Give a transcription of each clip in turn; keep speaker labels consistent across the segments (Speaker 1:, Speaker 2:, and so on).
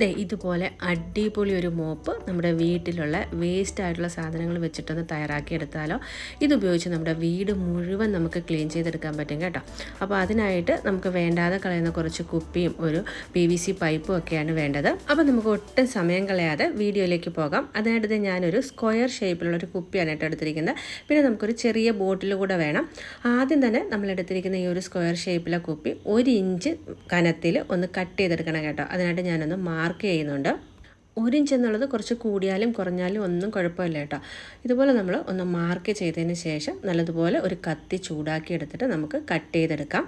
Speaker 1: ദേ ഇതുപോലെ അടിപൊളി ഒരു മോപ്പ് നമ്മുടെ വീട്ടിലുള്ള വേസ്റ്റ് ആയിട്ടുള്ള സാധനങ്ങൾ വെച്ചിട്ടൊന്ന് തയ്യാറാക്കിയെടുത്താലോ ഇതുപയോഗിച്ച് നമ്മുടെ വീട് മുഴുവൻ നമുക്ക് ക്ലീൻ ചെയ്തെടുക്കാൻ പറ്റും കേട്ടോ. അപ്പോൾ അതിനായിട്ട് നമുക്ക് വേണ്ടാതെ കളയുന്ന കുറച്ച് കുപ്പിയും ഒരു പി വി സി പൈപ്പും ഒക്കെയാണ് വേണ്ടത്. അപ്പോൾ നമുക്ക് ഒട്ടും സമയം കളയാതെ വീഡിയോയിലേക്ക് പോകാം. അതിനായിട്ട് ഞാനൊരു സ്ക്വയർ ഷേപ്പിലുള്ള ഒരു കുപ്പിയാണ് കേട്ടോ എടുത്തിരിക്കുന്നത്. പിന്നെ നമുക്കൊരു ചെറിയ ബോട്ടിൽ കൂടെ വേണം. ആദ്യം തന്നെ നമ്മൾ എടുത്തിരിക്കുന്ന ഈ ഒരു സ്ക്വയർ ഷേപ്പിലെ കുപ്പി ഒരു ഇഞ്ച് കനത്തിൽ ഒന്ന് കട്ട് ചെയ്തെടുക്കണം കേട്ടോ. അതിനായിട്ട് ഞാനൊന്ന് മാർക്ക് ചെയ്യുന്നുണ്ട്. ഒരു ഇഞ്ച് എന്നുള്ളത് കുറച്ച് കൂടിയാലും കുറഞ്ഞാലും ഒന്നും കുഴപ്പമില്ല കേട്ടോ. ഇതുപോലെ നമ്മൾ ഒന്ന് മാർക്ക് ചെയ്തതിന് ശേഷം നല്ലതുപോലെ ഒരു കത്തി ചൂടാക്കി എടുത്തിട്ട് നമുക്ക് കട്ട് ചെയ്തെടുക്കാം.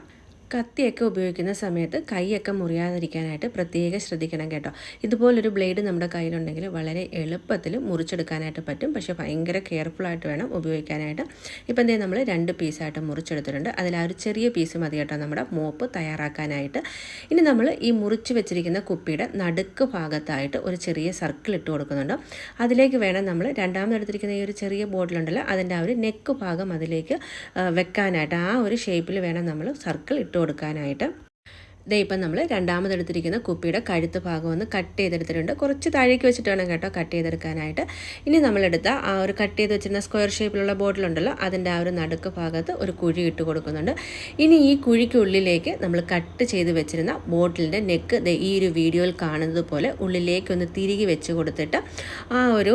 Speaker 1: കത്തിയൊക്കെ ഉപയോഗിക്കുന്ന സമയത്ത് കൈയൊക്കെ മുറിയാതിരിക്കാനായിട്ട് പ്രത്യേകം ശ്രദ്ധിക്കണം കേട്ടോ. ഇതുപോലൊരു ബ്ലേഡ് നമ്മുടെ കയ്യിലുണ്ടെങ്കിൽ വളരെ എളുപ്പത്തിൽ മുറിച്ചെടുക്കാനായിട്ട് പറ്റും. പക്ഷേ ഭയങ്കര കെയർഫുള്ളായിട്ട് വേണം ഉപയോഗിക്കാനായിട്ട്. ഇപ്പം എന്തേ നമ്മൾ രണ്ട് പീസായിട്ട് മുറിച്ചെടുത്തിട്ടുണ്ട്. അതിൽ ആ ഒരു ചെറിയ പീസ് മതി കേട്ടോ നമ്മുടെ മോപ്പ് തയ്യാറാക്കാനായിട്ട്. ഇനി നമ്മൾ ഈ മുറിച്ച് വെച്ചിരിക്കുന്ന കുപ്പിയുടെ നടുക്ക് ഭാഗത്തായിട്ട് ഒരു ചെറിയ സർക്കിൾ ഇട്ട് കൊടുക്കുന്നുണ്ട്. അതിലേക്ക് വേണം നമ്മൾ രണ്ടാമത് എടുത്തിരിക്കുന്ന ഈ ഒരു ചെറിയ ബോട്ടിലുണ്ടല്ലോ അതിന്റെ ആ ഒരു നെക്ക് ഭാഗം അതിലേക്ക് വെക്കാനായിട്ട്. ആ ഒരു ഷേപ്പിൽ വേണം നമ്മൾ സർക്കിൾ ഇട്ട് കൊടുക്കാനായിട്ട്. ഇതേ ഇപ്പം നമ്മൾ രണ്ടാമതെടുത്തിരിക്കുന്ന കുപ്പിയുടെ കഴുത്ത് ഭാഗം ഒന്ന് കട്ട് ചെയ്തെടുത്തിട്ടുണ്ട്. കുറച്ച് താഴേക്ക് വെച്ചിട്ട് വേണം കേട്ടോ കട്ട് ചെയ്തെടുക്കാനായിട്ട്. ഇനി നമ്മളെടുത്ത ആ ഒരു കട്ട് ചെയ്ത് വെച്ചിരുന്ന സ്ക്വയർ ഷേപ്പിലുള്ള ബോട്ടിലുണ്ടല്ലോ അതിന്റെ ആ ഒരു നടുക്ക് ഭാഗത്ത് ഒരു കുഴി ഇട്ട് കൊടുക്കുന്നുണ്ട്. ഇനി ഈ കുഴിക്കുള്ളിലേക്ക് നമ്മൾ കട്ട് ചെയ്ത് വെച്ചിരുന്ന ബോട്ടിലിന്റെ നെക്ക് ഈ ഒരു വീഡിയോയിൽ കാണുന്നത് പോലെ ഉള്ളിലേക്ക് ഒന്ന് തിരികെ വെച്ച് കൊടുത്തിട്ട് ആ ഒരു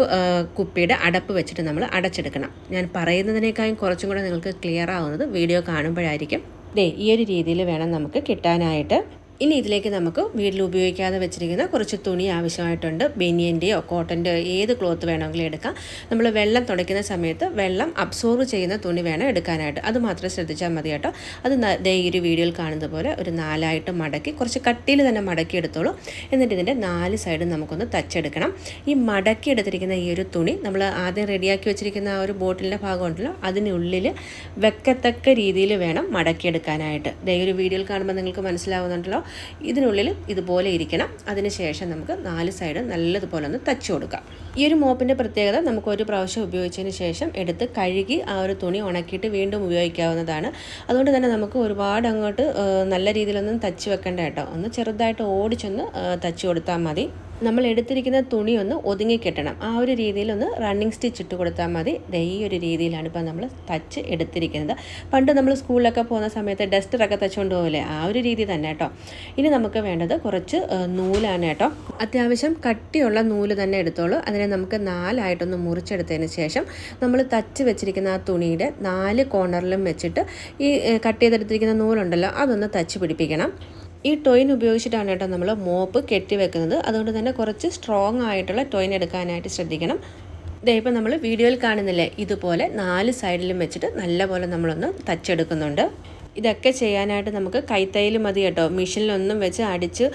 Speaker 1: കുപ്പിയുടെ അടപ്പ് വെച്ചിട്ട് നമ്മൾ അടച്ചെടുക്കണം. ഞാൻ പറയുന്നതിനേക്കാളും കുറച്ചും കൂടെ നിങ്ങൾക്ക് ക്ലിയർ ആവുന്നത് വീഡിയോ കാണുമ്പോഴായിരിക്കും. ദേ ഈ ഒരു രീതിയിൽ വേണം നമുക്ക് കിട്ടാനായിട്ട്. ഇനി ഇതിലേക്ക് നമുക്ക് വീട്ടിൽ ഉപയോഗിക്കാതെ വെച്ചിരിക്കുന്ന കുറച്ച് തുണി ആവശ്യമായിട്ടുണ്ട്. ബനിയന്റെയോ കോട്ടന്റെയോ ഏത് ക്ലോത്ത് വേണമെങ്കിലും എടുക്കാം. നമ്മൾ വെള്ളം തുടയ്ക്കുന്ന സമയത്ത് വെള്ളം അബ്സോർവ് ചെയ്യുന്ന തുണി വേണം എടുക്കാനായിട്ട്. അത് മാത്രം ശ്രദ്ധിച്ചാൽ മതി കേട്ടോ. അത് ദേ ഈ ഒരു വീഡിയോയിൽ കാണുന്നത് പോലെ ഒരു നാലായിട്ട് മടക്കി കുറച്ച് കട്ടിയിൽ തന്നെ മടക്കി എടുത്തോളൂ. എന്നിട്ട് ഇതിന്റെ നാല് സൈഡും നമുക്കൊന്ന് തച്ചെടുക്കണം ഈ മടക്കി എടുത്തിരിക്കുന്ന ഈ ഒരു തുണി നമ്മൾ ആദ്യം റെഡിയാക്കി വെച്ചിരിക്കുന്ന ആ ഒരു ബോട്ടിലിന്റെ ഭാഗം ഉണ്ടല്ലോ അതിനുള്ളിൽ വെക്കത്തക്ക രീതിയിൽ വേണം മടക്കിയെടുക്കാനായിട്ട് ദേ ഒരു വീഡിയോയിൽ കാണുമ്പോൾ നിങ്ങൾക്ക് മനസ്സിലാവുന്നുണ്ടല്ലോ. ഇതിനുള്ളിൽ ഇതുപോലെ ഇരിക്കണം. അതിനുശേഷം നമുക്ക് നാല് സൈഡും നല്ലതുപോലെ ഒന്ന് തച്ച് കൊടുക്കാം. ഈ ഒരു മോപ്പിന്റെ പ്രത്യേകത നമുക്ക് ഒരു പ്രാവശ്യം ഉപയോഗിച്ചതിന് ശേഷം എടുത്ത് കഴുകി ആ ഒരു തുണി ഉണക്കിയിട്ട് വീണ്ടും ഉപയോഗിക്കാവുന്നതാണ്. അതുകൊണ്ട് തന്നെ നമുക്ക് ഒരുപാട് അങ്ങോട്ട് നല്ല രീതിയിലൊന്നും തച്ച് വെക്കേണ്ട കേട്ടോ. ഒന്ന് ചെറുതായിട്ട് ഓടിച്ചൊന്ന് തച്ച് കൊടുത്താൽ മതി. നമ്മൾ എടുത്തിരിക്കുന്ന തുണി ഒന്ന് ഒതുങ്ങി കെട്ടണം. ആ ഒരു രീതിയിൽ ഒന്ന് റണ്ണിങ് സ്റ്റിച്ച് ഇട്ട് കൊടുത്താൽ മതി. ഈ ഒരു രീതിയിലാണ് ഇപ്പോൾ നമ്മൾ തച്ച് എടുത്തിരിക്കുന്നത്. പണ്ട് നമ്മൾ സ്കൂളിലൊക്കെ പോകുന്ന സമയത്ത് ഡസ്റ്ററൊക്കെ തച്ചുകൊണ്ട് പോകില്ലേ ആ ഒരു രീതി തന്നെ കേട്ടോ. ഇനി നമുക്ക് വേണ്ടത് കുറച്ച് നൂലാണ് കേട്ടോ. അത്യാവശ്യം കട്ടിയുള്ള നൂൽ തന്നെ എടുത്തോളൂ. അതിനെ നമുക്ക് നാലായിട്ടൊന്ന് മുറിച്ചെടുത്തതിന് ശേഷം നമ്മൾ തച്ച് വെച്ചിരിക്കുന്ന ആ തുണിയുടെ നാല് കോർണറിലും വെച്ചിട്ട് ഈ കട്ട് ചെയ്തെടുത്തിരിക്കുന്ന നൂലുണ്ടല്ലോ അതൊന്ന് തച്ച് പിടിപ്പിക്കണം. ഈ ടോയിൻ ഉപയോഗിച്ചിട്ടാണ് കേട്ടോ നമ്മൾ മോപ്പ് കെട്ടി വെക്കുന്നത്. അതുകൊണ്ട് തന്നെ കുറച്ച് സ്ട്രോങ് ആയിട്ടുള്ള ടോയിൻ എടുക്കാനായിട്ട് ശ്രദ്ധിക്കണം. ഇതേ ഇപ്പം നമ്മൾ വീഡിയോയിൽ കാണുന്നില്ലേ? ഇതുപോലെ നാല് സൈഡിലും വെച്ചിട്ട് നല്ലപോലെ നമ്മളൊന്ന് തച്ചെടുക്കുന്നുണ്ട്. ഇതൊക്കെ ചെയ്യാനായിട്ട് നമുക്ക് കൈത്തയിൽ മതി കേട്ടോ. മെഷീനിലൊന്നും വെച്ച് അടിച്ച്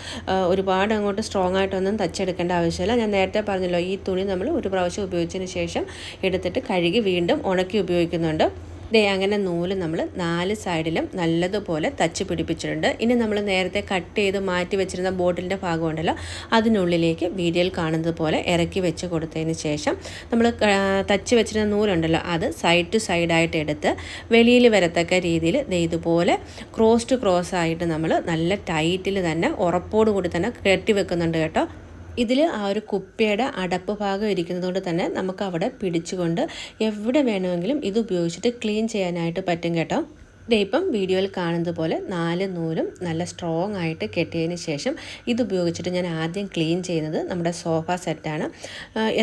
Speaker 1: ഒരുപാട് അങ്ങോട്ട് സ്ട്രോങ് ആയിട്ടൊന്നും തച്ചെടുക്കേണ്ട ആവശ്യമില്ല. ഞാൻ നേരത്തെ പറഞ്ഞല്ലോ ഈ തുണി നമ്മൾ ഒരു പ്രാവശ്യം ഉപയോഗിച്ചതിന് ശേഷം എടുത്തിട്ട് കഴുകി വീണ്ടും ഉണക്കി ഉപയോഗിക്കുന്നുണ്ട്. ദേ അങ്ങനെ നൂൽ നമ്മൾ നാല് സൈഡിലും നല്ലതുപോലെ തച്ച് പിടിപ്പിച്ചിട്ടുണ്ട്. ഇനി നമ്മൾ നേരത്തെ കട്ട് ചെയ്ത് മാറ്റി വെച്ചിരുന്ന ബോട്ടിലിന്റെ ഭാഗമുണ്ടല്ലോ അതിനുള്ളിലേക്ക് വീഡിയോയിൽ കാണുന്നത് പോലെ ഇറക്കി വെച്ച് കൊടുത്തതിന് ശേഷം നമ്മൾ തച്ച് വെച്ചിരുന്ന നൂലുണ്ടല്ലോ അത് സൈഡ് ടു സൈഡായിട്ട് എടുത്ത് വെളിയിൽ വരത്തക്ക രീതിയിൽ ഇതുപോലെ ക്രോസ് ടു ക്രോസ് ആയിട്ട് നമ്മൾ നല്ല ടൈറ്റിൽ തന്നെ ഉറപ്പോടുകൂടി തന്നെ കെട്ടി വെക്കുന്നുണ്ട് കേട്ടോ. ഇതിൽ ആ ഒരു കുപ്പിയുടെ അടപ്പ് ഭാഗം ഇരിക്കുന്നത് കൊണ്ട് തന്നെ നമുക്ക് അവിടെ പിടിച്ചുകൊണ്ട് എവിടെ വേണമെങ്കിലും ഇത് ഉപയോഗിച്ചിട്ട് ക്ലീൻ ചെയ്യാനായിട്ട് പറ്റും കേട്ടോ. ദേ ഇപ്പം വീഡിയോയിൽ കാണുന്നത് പോലെ നാല് നൂലും നല്ല സ്ട്രോങ് ആയിട്ട് കെട്ടിയതിന് ശേഷം ഇത് ഉപയോഗിച്ചിട്ട് ഞാൻ ആദ്യം ക്ലീൻ ചെയ്യുന്നത് നമ്മുടെ സോഫ സെറ്റാണ്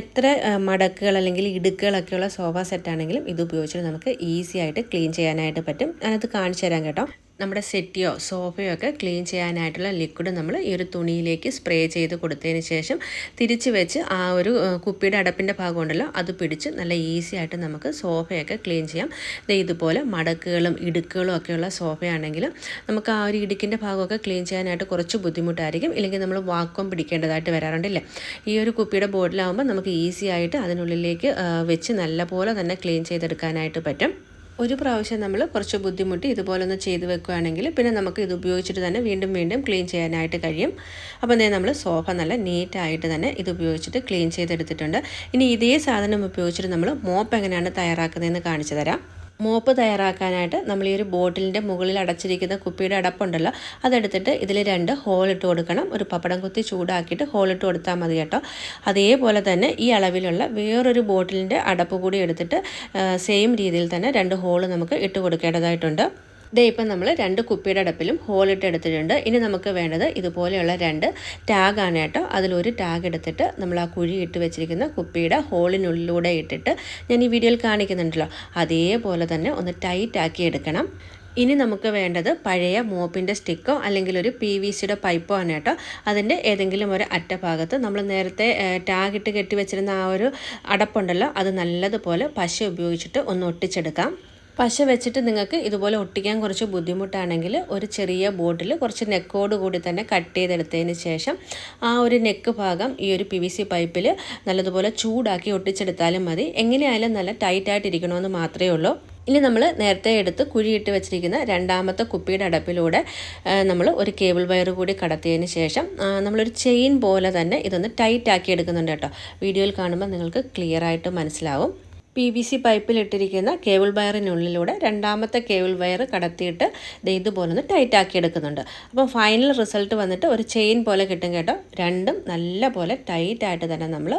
Speaker 1: എത്ര മടക്കുകൾ അല്ലെങ്കിൽ ഇടുക്കുകളൊക്കെയുള്ള സോഫ സെറ്റാണെങ്കിലും ഇത് ഉപയോഗിച്ചിട്ട് നമുക്ക് ഈസി ആയിട്ട് ക്ലീൻ ചെയ്യാനായിട്ട് പറ്റും. ഞാനത് കാണിച്ചു തരാം കേട്ടോ. നമ്മുടെ സെറ്റിയോ സോഫയോ ഒക്കെ ക്ലീൻ ചെയ്യാനായിട്ടുള്ള ലിക്വിഡ് നമ്മൾ ഈ ഒരു തുണിയിലേക്ക് സ്പ്രേ ചെയ്ത് കൊടുത്തതിന് ശേഷം തിരിച്ച് വെച്ച് ആ ഒരു കുപ്പിയുടെ അടപ്പിന്റെ ഭാഗം ഉണ്ടല്ലോ അത് പിടിച്ച് നല്ല ഈസി ആയിട്ട് നമുക്ക് സോഫയൊക്കെ ക്ലീൻ ചെയ്യാം. ഇതുപോലെ മടക്കുകളും ഇടുക്കുകളും ഒക്കെയുള്ള സോഫയാണെങ്കിൽ നമുക്ക് ആ ഒരു ഇടുക്കിന്റെ ഭാഗമൊക്കെ ക്ലീൻ ചെയ്യാനായിട്ട് കുറച്ച് ബുദ്ധിമുട്ടായിരിക്കും. ഇല്ലെങ്കിൽ നമ്മൾ വാക്വം പിടിക്കേണ്ടതായിട്ട് വരാറുണ്ടല്ലേ? ഈ ഒരു കുപ്പിയുടെ ബോട്ടിലാകുമ്പോൾ നമുക്ക് ഈസി ആയിട്ട് അതിനുള്ളിലേക്ക് വെച്ച് നല്ലപോലെ തന്നെ ക്ലീൻ ചെയ്തെടുക്കാനായിട്ട് പറ്റും. ഒരു പ്രാവശ്യം നമ്മൾ കുറച്ച് ബുദ്ധിമുട്ടി ഇതുപോലെ ഒന്ന് ചെയ്ത് വെക്കുകയാണെങ്കിൽ പിന്നെ നമുക്ക് ഇത് ഉപയോഗിച്ചിട്ട് തന്നെ വീണ്ടും വീണ്ടും ക്ലീൻ ചെയ്യാനായിട്ട് കഴിയും. അപ്പോൾ ദേ നമ്മൾ സോഫ നല്ല നീറ്റായിട്ട് തന്നെ ഇത് ഉപയോഗിച്ചിട്ട് ക്ലീൻ ചെയ്തെടുത്തിട്ടുണ്ട്. ഇനി ഇതേ സാധനം ഉപയോഗിച്ചിട്ട് നമ്മൾ മോപ്പ് എങ്ങനെയാണ് തയ്യാറാക്കുന്നതെന്ന് കാണിച്ചു തരാം. മോപ്പ് തയ്യാറാക്കാനായിട്ട് നമ്മൾ ഈ ഒരു ബോട്ടിലിന്റെ മുകളിൽ അടച്ചിരിക്കുന്ന കുപ്പിയുടെ അടപ്പുണ്ടല്ലോ അതെടുത്തിട്ട് ഇതിൽ രണ്ട് ഹോൾ ഇട്ട് കൊടുക്കണം. ഒരു പപ്പടം കുത്തി ചൂടാക്കിയിട്ട് ഹോൾ ഇട്ട് കൊടുത്താൽ മതി കേട്ടോ. അതേപോലെ തന്നെ ഈ അളവിലുള്ള വേറൊരു ബോട്ടിലിന്റെ അടപ്പ് കൂടി എടുത്തിട്ട് സെയിം രീതിയിൽ തന്നെ രണ്ട് ഹോൾ നമുക്ക് ഇട്ട് കൊടുക്കേണ്ടതായിട്ടുണ്ട്. ഇതേ ഇപ്പം നമ്മൾ രണ്ട് കുപ്പിയുടെ അടപ്പിലും ഹോളിട്ട് എടുത്തിട്ടുണ്ട്. ഇനി നമുക്ക് വേണ്ടത് ഇതുപോലെയുള്ള രണ്ട് ടാഗാണ് കേട്ടോ. അതിലൊരു ടാഗ് എടുത്തിട്ട് നമ്മൾ ആ കുഴി ഇട്ട് വെച്ചിരിക്കുന്ന കുപ്പിയുടെ ഹോളിനുള്ളിലൂടെ ഇട്ടിട്ട് ഞാൻ ഈ വീഡിയോയിൽ കാണിക്കുന്നുണ്ടല്ലോ. അതേപോലെ തന്നെ ഒന്ന് ടൈറ്റ് ആക്കി എടുക്കണം. ഇനി നമുക്ക് വേണ്ടത് പഴയ മോപ്പിന്റെ സ്റ്റിക്കോ അല്ലെങ്കിൽ ഒരു പി വി സിയുടെ പൈപ്പോ ആണ് കേട്ടോ. അതിന്റെ ഏതെങ്കിലും ഒരു അറ്റഭാഗത്ത് നമ്മൾ നേരത്തെ ടാഗിട്ട് കെട്ടി വെച്ചിരുന്ന ആ ഒരു അടപ്പുണ്ടല്ലോ. അത് നല്ലതുപോലെ പശ ഉപയോഗിച്ചിട്ട് ഒന്ന് ഒട്ടിച്ചെടുക്കാം. പശ വെച്ചിട്ട് നിങ്ങൾക്ക് ഇതുപോലെ ഒട്ടിക്കാൻ കുറച്ച് ബുദ്ധിമുട്ടാണെങ്കിൽ ഒരു ചെറിയ ബോട്ടിൽ കുറച്ച് നെക്കോട് കൂടി തന്നെ കട്ട് ചെയ്തെടുത്തതിന് ശേഷം ആ ഒരു നെക്ക് ഭാഗം ഈ ഒരു പി വി സി പൈപ്പിൽ നല്ലതുപോലെ ചൂടാക്കി ഒട്ടിച്ചെടുത്താലും മതി. എങ്ങനെയായാലും നല്ല ടൈറ്റായിട്ടിരിക്കണമെന്ന് മാത്രമേ ഉള്ളൂ. ഇനി നമ്മൾ നേരത്തെ എടുത്ത് കുഴിയിട്ട് വെച്ചിരിക്കുന്ന രണ്ടാമത്തെ കുപ്പിയുടെ അടപ്പിലൂടെ നമ്മൾ ഒരു കേബിൾ വയർ കൂടി കടത്തിയതിന് ശേഷം നമ്മളൊരു ചെയിൻ പോലെ തന്നെ ഇതൊന്ന് ടൈറ്റ് ആക്കി എടുക്കുന്നുണ്ട് കേട്ടോ. വീഡിയോയിൽ കാണുമ്പോൾ നിങ്ങൾക്ക് ക്ലിയർ ആയിട്ട് മനസ്സിലാവും. പി വി സി പൈപ്പിലിട്ടിരിക്കുന്ന കേബിൾ വയറിനുള്ളിലൂടെ രണ്ടാമത്തെ കേബിൾ വയർ കടത്തിയിട്ട് ഇതുപോലെ ഒന്ന് ടൈറ്റ് ആക്കി എടുക്കുന്നുണ്ട്. അപ്പോൾ ഫൈനൽ റിസൾട്ട് വന്നിട്ട് ഒരു ചെയിൻ പോലെ കിട്ടും കേട്ടോ. രണ്ടും നല്ല പോലെ ടൈറ്റായിട്ട് തന്നെ നമ്മൾ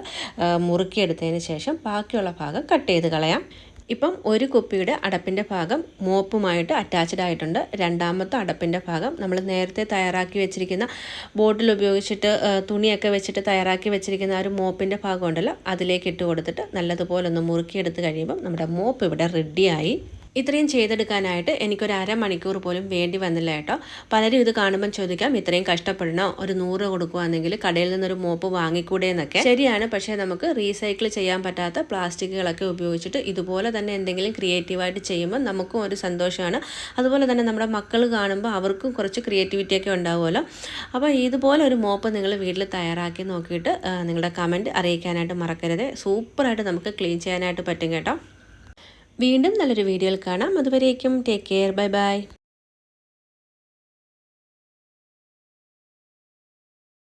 Speaker 1: മുറുക്കിയെടുത്തതിന് ശേഷം ബാക്കിയുള്ള ഭാഗം കട്ട് ചെയ്ത് കളയാം. ഇപ്പം ഒരു കുപ്പിയുടെ അടപ്പിന്റെ ഭാഗം മോപ്പുമായിട്ട് അറ്റാച്ച്ഡ് ആയിട്ടുണ്ട്. രണ്ടാമത്തെ അടപ്പിന്റെ ഭാഗം നമ്മൾ നേരത്തെ തയ്യാറാക്കി വെച്ചിരിക്കുന്ന ബോട്ടിൽ ഉപയോഗിച്ചിട്ട് തുണിയൊക്കെ വെച്ചിട്ട് തയ്യാറാക്കി വെച്ചിരിക്കുന്ന ഒരു മോപ്പിന്റെ ഭാഗം ഉണ്ടല്ലോ അതിലേക്ക് ഇട്ട് കൊടുത്തിട്ട് നല്ലതുപോലെ ഒന്ന് മുറുക്കിയെടുത്ത് കഴിയുമ്പം നമ്മുടെ മോപ്പ് ഇവിടെ റെഡിയായി ഇത്രയും ചെയ്തെടുക്കാനായിട്ട് എനിക്കൊരു അരമണിക്കൂർ പോലും വേണ്ടി വന്നില്ല കേട്ടോ. പലരും ഇത് കാണുമ്പം ചോദിക്കാം ഇത്രയും കഷ്ടപ്പെടണോ? ഒരു നൂറ് കൊടുക്കുകയാണെങ്കിൽ കടയിൽ നിന്നൊരു മോപ്പ് വാങ്ങിക്കൂടെ എന്നൊക്കെ. ശരിയാണ് പക്ഷേ നമുക്ക് റീസൈക്കിൾ ചെയ്യാൻ പറ്റാത്ത പ്ലാസ്റ്റിക്കുകളൊക്കെ ഉപയോഗിച്ചിട്ട് ഇതുപോലെ തന്നെ എന്തെങ്കിലും ക്രിയേറ്റീവായിട്ട് ചെയ്യുമ്പോൾ നമുക്കും ഒരു സന്തോഷമാണ്. അതുപോലെ തന്നെ നമ്മുടെ മക്കൾ കാണുമ്പോൾ അവർക്കും കുറച്ച് ക്രിയേറ്റിവിറ്റി ഒക്കെ ഉണ്ടാവുമല്ലോ. അപ്പോൾ ഇതുപോലെ ഒരു മോപ്പ് നിങ്ങൾ വീട്ടിൽ തയ്യാറാക്കി നോക്കിയിട്ട് നിങ്ങളുടെ കമന്റ് അറിയിക്കാനായിട്ട് മറക്കരുത്. സൂപ്പറായിട്ട് നമുക്ക് ക്ലീൻ ചെയ്യാനായിട്ട് പറ്റും കേട്ടോ. വീണ്ടും നല്ലൊരു വീഡിയോയിൽ കാണാം. അതുവരേക്കും ടേക്ക് കെയർ ബൈ ബൈ